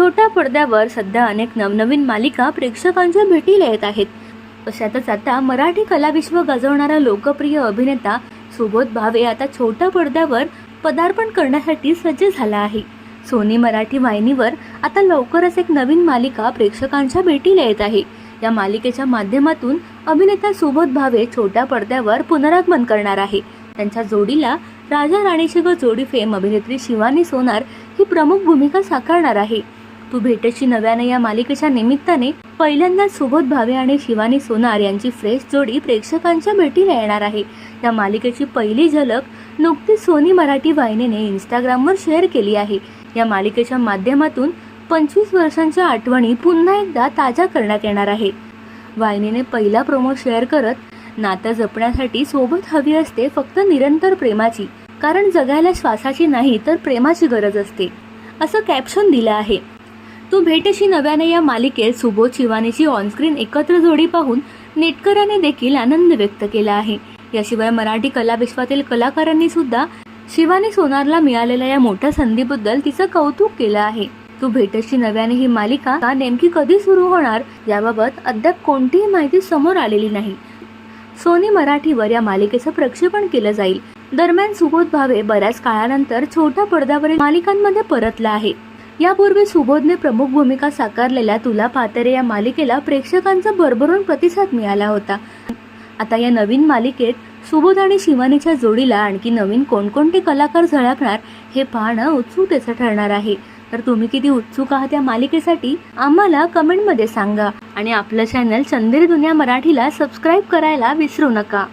छोट्या पडद्यावर सध्या अनेक नवनवीन मालिका प्रेक्षकांच्या भेटीला येत आहेत. अशातच आता मराठी कलाविश्व गाजवणारा लोकप्रिय अभिनेता सुबोध भावे आता छोट्या पडद्यावर पदार्पण करण्यासाठी सज्ज झाला आहे. सोनी मराठी वाहिनीवर आता लवकरच एक नवीन मालिका प्रेक्षकांच्या भेटीला येत आहे. या मालिकेच्या माध्यमातून अभिनेता सुबोध भावे छोट्या पडद्यावर पुनरागमन करणार आहे. त्यांच्या जोडीला राजा राणीची ग जोडी फेम अभिनेत्री शिवानी सोनार ही प्रमुख भूमिका साकारणार आहे. तू भेटशी नव्याने या मालिकेच्या निमित्ताने पहिल्यांदाच सुबोध भावे आणि शिवानी सोनार यांची फ्रेश जोडी प्रेक्षकांच्या भेटीला येणार आहे. या मालिकेची पहिली झलक नुकतीच सोनी मराठी वाहिनीने इंस्टाग्रामवर शेअर केली आहे. या मालिकेच्या माध्यमातून पंचवीस वर्षांच्या आठवणी पुन्हा एकदा ताज्या करण्यात येणार आहे. वाहिनीने पहिला प्रोमो शेअर करत नातं जपण्यासाठी सोबत हवी असते फक्त निरंतर प्रेमाची कारण जगायला श्वासाची नाही तर प्रेमाची गरज असते असं कॅप्शन दिलं आहे. तू भेटशी नव्याने या मालिकेत सुबोध शिवानीची ऑनस्क्रीन एकत्र जोडी पाहून नेटकराने देखील आनंद व्यक्त केला आहे. याशिवाय मराठी कलाविश्वातील कलाकारांनी सुद्धा शिवानी सोनारला मिळालेल्या या मोठ्या संधीबद्दल तिचं कौतुक केलं आहे. तू भेटशी नव्याने ही मालिका का नेमकी कधी सुरू होणार याबाबत अद्याप कोणतीही माहिती समोर आलेली नाही. सोनी मराठीवर या मालिकेचं प्रक्षेपण केलं जाईल. दरम्यान सुबोध भावे बऱ्याच काळानंतर छोट्या पडद्यावरील मालिकांमध्ये परतला आहे. यापूर्वी सुबोधने प्रमुख भूमिका साकारलेल्या तुला पातरे या मालिकेला प्रेक्षकांचा भरभरून प्रतिसाद मिळाला होता. आता या नवीन मालिकेत सुबोध आणि शिवानीच्या जोडीला आणखी नवीन कोणकोणते कलाकार झळकणार हे पाहणं उत्सुकतेचं ठरणार आहे. तर तुम्ही किती उत्सुक आहात या मालिकेसाठी आम्हाला कमेंटमध्ये सांगा. आणि आपलं चॅनल चंदेरी दुनिया मराठीला सबस्क्राईब करायला विसरू नका.